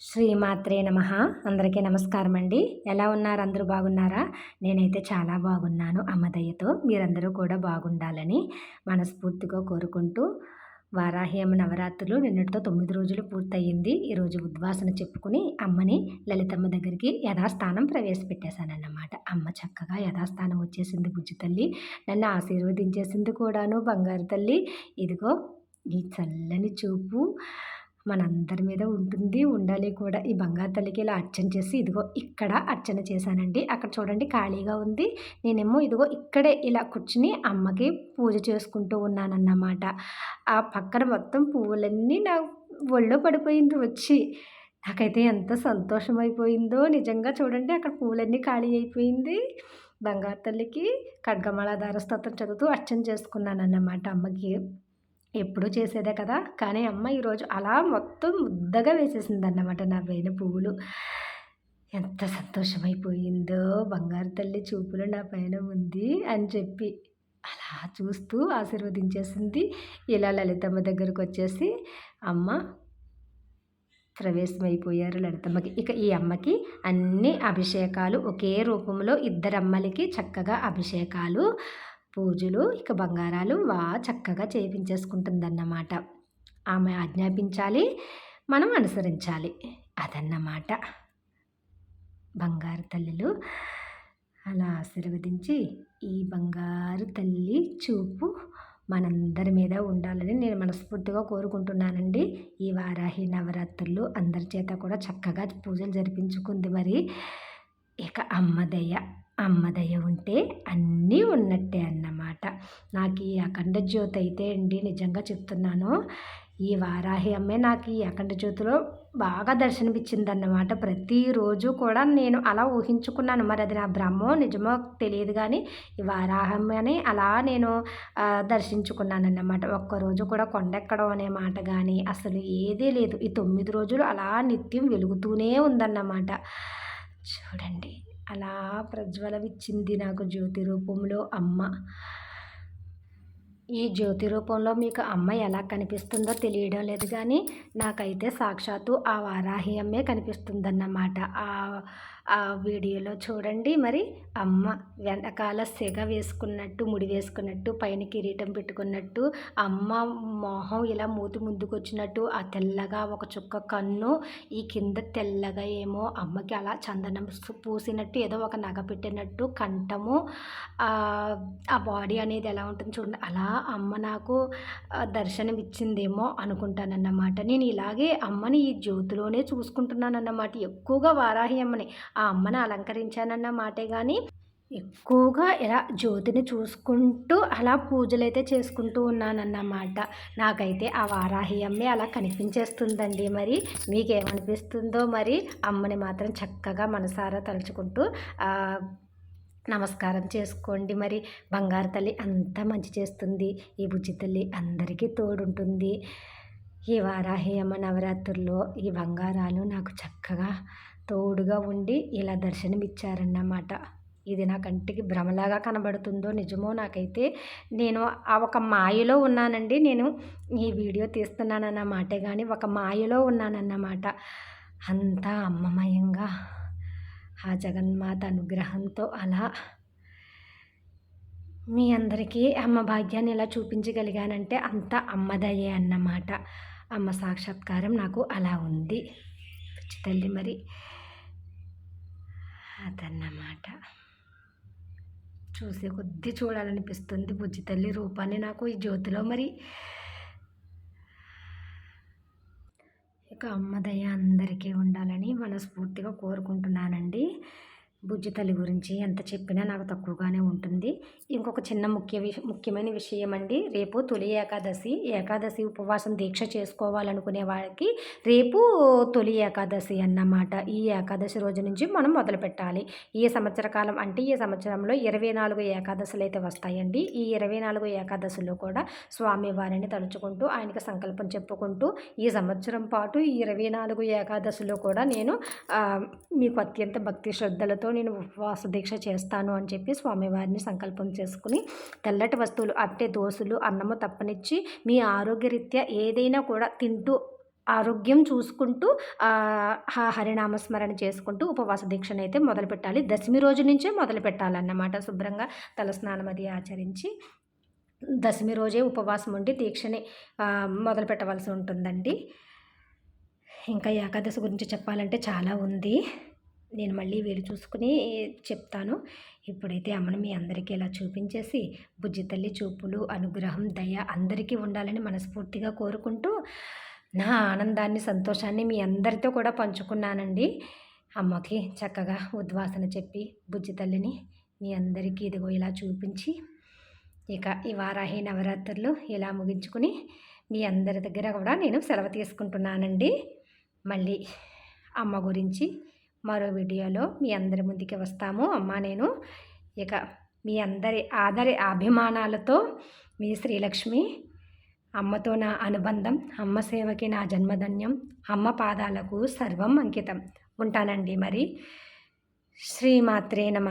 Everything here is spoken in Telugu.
శ్రీమాత్రే నమ. అందరికీ నమస్కారం అండి ఎలా ఉన్నారు? అందరూ బాగున్నారా? నేనైతే చాలా బాగున్నాను. అమ్మదయ్యతో మీరందరూ కూడా బాగుండాలని మనస్ఫూర్తిగా కోరుకుంటూ వారాహ్యమ నవరాత్రులు నిన్నటితో తొమ్మిది రోజులు పూర్తయింది. ఈరోజు ఉద్వాసన చెప్పుకుని అమ్మని లలితమ్మ దగ్గరికి యథాస్థానం ప్రవేశపెట్టేశానన్నమాట. అమ్మ చక్కగా యథాస్థానం వచ్చేసింది బుజ్జి తల్లి. నన్ను ఆశీర్వదించేసింది కూడాను బంగారు తల్లి. ఇదిగో ఈ చల్లని చూపు. మనందరి మీద ఉంటుంది ఉండాలి కూడా. ఈ బంగారు తల్లికి ఇలా అర్చన చేసి ఇదిగో ఇక్కడ అర్చన చేశానండి. అక్కడ చూడండి ఖాళీగా ఉంది. నేనేమో ఇదిగో ఇక్కడే ఇలా కూర్చుని అమ్మకి పూజ చేసుకుంటూ ఉన్నానన్నమాట. ఆ పక్కన మొత్తం పువ్వులన్నీ నా ఒళ్ళో పడిపోయింది వచ్చి. నాకైతే ఎంత సంతోషమైపోయిందో. నిజంగా చూడండి అక్కడ పూలన్నీ ఖాళీ అయిపోయింది. బంగారు తల్లికి ఖడ్గమాళాధార స్తోత్రం చదువుతూ అర్చన చేసుకున్నాను అన్నమాట అమ్మకి. ఎప్పుడూ చేసేదే కదా. కానీ అమ్మ ఈరోజు అలా మొత్తం ముద్దగా వేసేసింది అన్నమాట నా పైన పువ్వులు. ఎంత సంతోషమైపోయిందో బంగారు తల్లి చూపులు నా పైన ఉంది అని చెప్పి అలా చూస్తూ ఆశీర్వదించేసింది. ఇలా లలితమ్మ దగ్గరకు వచ్చేసి అమ్మ ప్రవేశమైపోయారు లలితమ్మకి. ఇక ఈ అమ్మకి అన్ని అభిషేకాలు ఒకే రూపంలో ఇద్దరు అమ్మలకి చక్కగా అభిషేకాలు పూజలు ఇక బంగారాలు వా చక్కగా చేయించేసుకుంటుందన్నమాట ఆమె ఆజ్ఞాపించాలి మనం అనుసరించాలి అదన్నమాట. బంగారు తల్లులు అలా ఆశీర్వదించి ఈ బంగారు తల్లి చూపు మనందరి మీద ఉండాలని నేను మనస్ఫూర్తిగా కోరుకుంటున్నానండి. ఈ వారాహి నవరాత్రులు అందరి చేత కూడా చక్కగా పూజలు జరిపించుకుంది మరి. ఇక అమ్మదయ్య అమ్మదయ ఉంటే అన్నీ ఉన్నట్టే అన్నమాట. నాకు ఈ అఖండ జ్యోతి అయితే అండి నిజంగా చెప్తున్నాను. ఈ వారాహి అమ్మే నాకు ఈ అఖండ జ్యోతిలో బాగా దర్శనమిచ్చిందన్నమాట. ప్రతిరోజు కూడా నేను అలా ఊహించుకున్నాను. మరి అది నా బ్రహ్మో నిజమో తెలియదు కానీ ఈ వారాహమ్మని అలా నేను దర్శించుకున్నాను అన్నమాట ఒక్కరోజు కూడా కొండెక్కడం అనే మాట కానీ అసలు ఏదీ లేదు. ఈ తొమ్మిది రోజులు అలా నిత్యం వెలుగుతూనే ఉందన్నమాట. చూడండి. అలా ప్రజ్వలమిచ్చింది నాకు జ్యోతి రూపంలో అమ్మ. ఈ జ్యోతి రూపంలో మీకు అమ్మ ఎలా కనిపిస్తుందో తెలియడం లేదు కానీ నాకైతే సాక్షాత్తు ఆ వారాహి అమ్మే కనిపిస్తుందన్నమాట. ఆ ఆ వీడియోలో చూడండి. మరి అమ్మ వెనకాల సెగ వేసుకున్నట్టు ముడి వేసుకున్నట్టు పైన కిరీటం పెట్టుకున్నట్టు అమ్మ మొహం ఇలా మూతి ముందుకొచ్చినట్టు ఆ తెల్లగా ఒక చుక్క కన్ను ఈ కింద తెల్లగా ఏమో అమ్మకి అలా చందనం పూసినట్టు ఏదో ఒక నగ పెట్టినట్టు కంఠము ఆ బాడీ అనేది ఎలా ఉంటుంది చూడండి. అలా అమ్మ నాకు దర్శనం ఇచ్చిందేమో అనుకుంటానన్నమాట. నేను ఇలాగే అమ్మని ఈ జ్యోతిలోనే చూసుకుంటున్నానన్నమాట. ఎక్కువగా వారాహి అమ్మని. ఆ అమ్మను అలంకరించానన్న మాటే కానీ ఎక్కువగా ఇలా జ్యోతిని చూసుకుంటూ అలా పూజలు అయితే చేసుకుంటూ ఉన్నానన్నమాట నాకైతే ఆ వారాహి అమ్మే అలా కనిపించేస్తుందండి మరి. మీకేమనిపిస్తుందో మరి అమ్మని మాత్రం చక్కగా మనసారా తలుచుకుంటూ నమస్కారం చేసుకోండి మరి. బంగారు తల్లి అంతా మంచి చేస్తుంది. ఈ బుజ్జి తల్లి అందరికీ తోడుంటుంది. ఈ వారాహి అమ్మ నవరాత్రుల్లో ఈ బంగారాలు నాకు చక్కగా తోడుగా ఉండి ఇలా దర్శనమిచ్చారన్నమాట. ఇది నా కంటికి భ్రమలాగా కనబడుతుందో నిజమో నాకైతే నేను ఆ ఒక మాయలో ఉన్నానండి. నేను ఈ వీడియో తీస్తున్నానన్న మాటే కానీ ఒక మాయలో ఉన్నానన్నమాట. అంతా అమ్మమయంగా ఆ జగన్మాత అనుగ్రహంతో అలా మీ అందరికీ అమ్మ భాగ్యాన్ని ఎలా చూపించగలిగానంటే అంత అమ్మదయ్యే అన్నమాట. అమ్మ సాక్షాత్కారం నాకు అలా ఉంది. తల్లి మరి. అదన్నమాట. చూసే కొద్ది చూడాలనిపిస్తుంది బుజ్జి తల్లి రూపాన్ని నాకు ఈ జ్యోతిలో మరి. ఇక అమ్మదయ్య అందరికీ ఉండాలని మనస్ఫూర్తిగా కోరుకుంటున్నానండి. బుజ్జి తల్లి గురించి ఎంత చెప్పినా నాకు తక్కువగానే ఉంటుంది. ఇంకొక చిన్న ముఖ్య ముఖ్యమైన విషయం అండి రేపు తొలి ఏకాదశి. ఏకాదశి ఉపవాసం దీక్ష చేసుకోవాలనుకునే వాళ్ళకి రేపు తొలి ఏకాదశి అన్నమాట. ఈ ఏకాదశి రోజు నుంచి మనం మొదలు పెట్టాలి. ఈ సంవత్సర కాలం అంటే ఈ సంవత్సరంలో ఇరవై నాలుగు ఏకాదశులు అయితే వస్తాయండి. ఈ ఇరవై నాలుగు ఏకాదశిలో కూడా స్వామివారిని తలుచుకుంటూ ఆయనకి సంకల్పం చెప్పుకుంటూ ఈ సంవత్సరం పాటు ఈ ఇరవై నాలుగు ఏకాదశిలో కూడా నేను మీకు అత్యంత భక్తి శ్రద్ధలతో నేను ఉపవాస దీక్ష చేస్తాను అని చెప్పి స్వామివారిని సంకల్పం చేసుకుని తెల్లటి వస్తువులు అంటే దోశలు అన్నము తప్పనిచ్చి మీ ఆరోగ్యరీత్యా ఏదైనా కూడా తింటూ ఆరోగ్యం చూసుకుంటూ హరినామస్మరణ చేసుకుంటూ ఉపవాస దీక్షను అయితే మొదలు పెట్టాలి దశమి రోజు నుంచే మొదలు పెట్టాలన్నమాట శుభ్రంగా తలస్నానం అది ఆచరించి. దశమి రోజే ఉపవాసం ఉండి దీక్షని మొదలు పెట్టవలసి ఉంటుందండి. ఇంకా ఏకాదశి గురించి చెప్పాలంటే చాలా ఉంది. నేను మళ్ళీ వీలు చూసుకుని చెప్తాను. ఇప్పుడైతే అమ్మను మీ అందరికీ ఇలా చూపించేసి బుజ్జి తల్లి చూపులు అనుగ్రహం దయ అందరికీ ఉండాలని మనస్ఫూర్తిగా కోరుకుంటూ నా ఆనందాన్ని సంతోషాన్ని మీ అందరితో కూడా పంచుకున్నానండి. అమ్మకి చక్కగా ఉద్వాసన చెప్పి బుజ్జి తల్లిని మీ అందరికీ ఇదిగో ఇలా చూపించి ఇక ఈ వారాహి నవరాత్రులు ఇలా ముగించుకుని మీ అందరి దగ్గర కూడా నేను సెలవు తీసుకుంటున్నానండి. మళ్ళీ అమ్మ గురించి మరో వీడియోలో మీ అందరి ముందుకి వస్తాము. అమ్మ నేను ఇక మీ అందరి ఆదరి అభిమానాలతో మీ శ్రీలక్ష్మి అమ్మతో నా అనుబంధం అమ్మ సేవకి నా జన్మధన్యం అమ్మ పాదాలకు సర్వం అంకితం. ఉంటానండి మరి. శ్రీమాత్రే నమ.